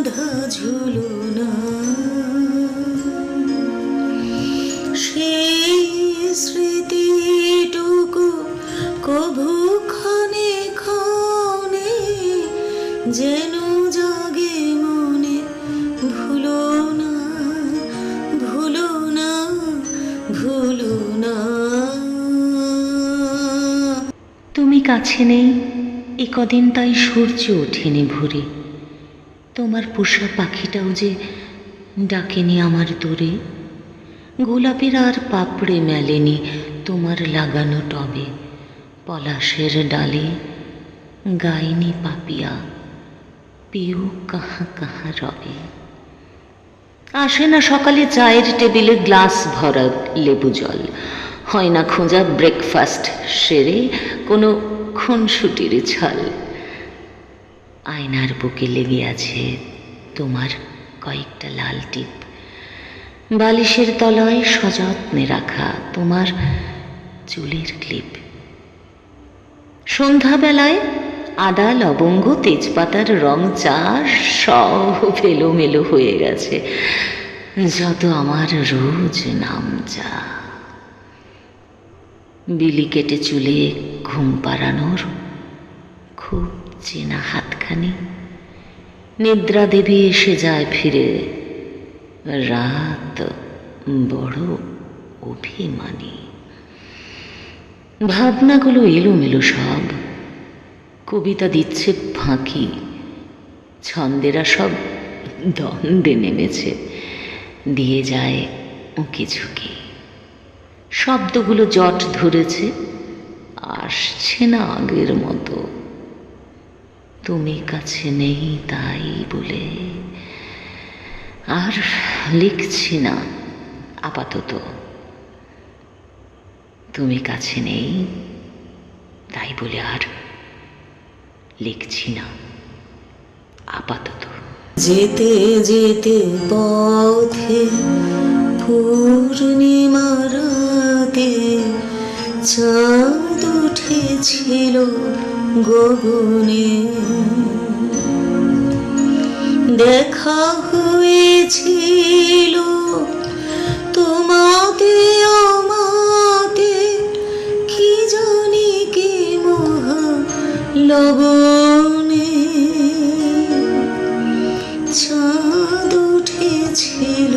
বাঁধা ঝুলনা সেই স্মৃতিটুকু কভু ক্ষণে ক্ষণে যেন জাগে মনে। ভুলো না ভুলো না ভুলো না। তুমি কাছে নেই, এ কদিন তাই সূর্য ওঠেনি ভোরে। তোমার পোষা পাখিটাও যে ডাকেনি আমার দূরে। গোলাপের আর পাপড়ে মেলেনি তোমার লাগানো টবে। পলাশের ডালে গাইনি পাপিয়া, পিউ কাহা কাহা রবে। আসে না সকালে চায়ের টেবিলে গ্লাস ভরা লেবু জল। হয় না খোঁজা ব্রেকফাস্ট সেরে কোনো খুনসুটির ছল আয়নার বুকে লেগে আছে তোমার কয়েকটা লাল টিপ। বালিশের তলায় সযত্নে রাখা তোমার চুলের ক্লিপ। সন্ধ্যাবেলায় আদা, লবঙ্গ, তেজপাতার রং চা সব এলোমেলো হয়ে গেছে। যত আমার রোজ নাম চা বিলি কেটে চুলে ঘুম পাড়ানোর খুব চেনা হাতখানি। নিদ্রা দেবী এসে যায় ফিরে। রাত বড় অভিমানী। ভাবনাগুলো এলোমেলো সব। কবিতা দিচ্ছে ফাঁকি। ছন্দেরা সব দ্বন্দ্বে নেমেছে। দিয়ে যায় উঁকি ঝুঁকি শব্দগুলো জট ধরেছে। আসছে না আগের মতো। তুমি কাছে নেই তাই বলে। আর লিখছি না, আপাতত। তুমি কাছে নেই তাই বলে আর লিখছি না, আপাতত। যেতে যেতে পথে পূর্ণিমা রাতে চাঁদ উঠেছিল গগনে। দেখা হয়েছিল তোমাতে আমাতে কি জানি কি মহা লগনে চাঁদ উঠেছিল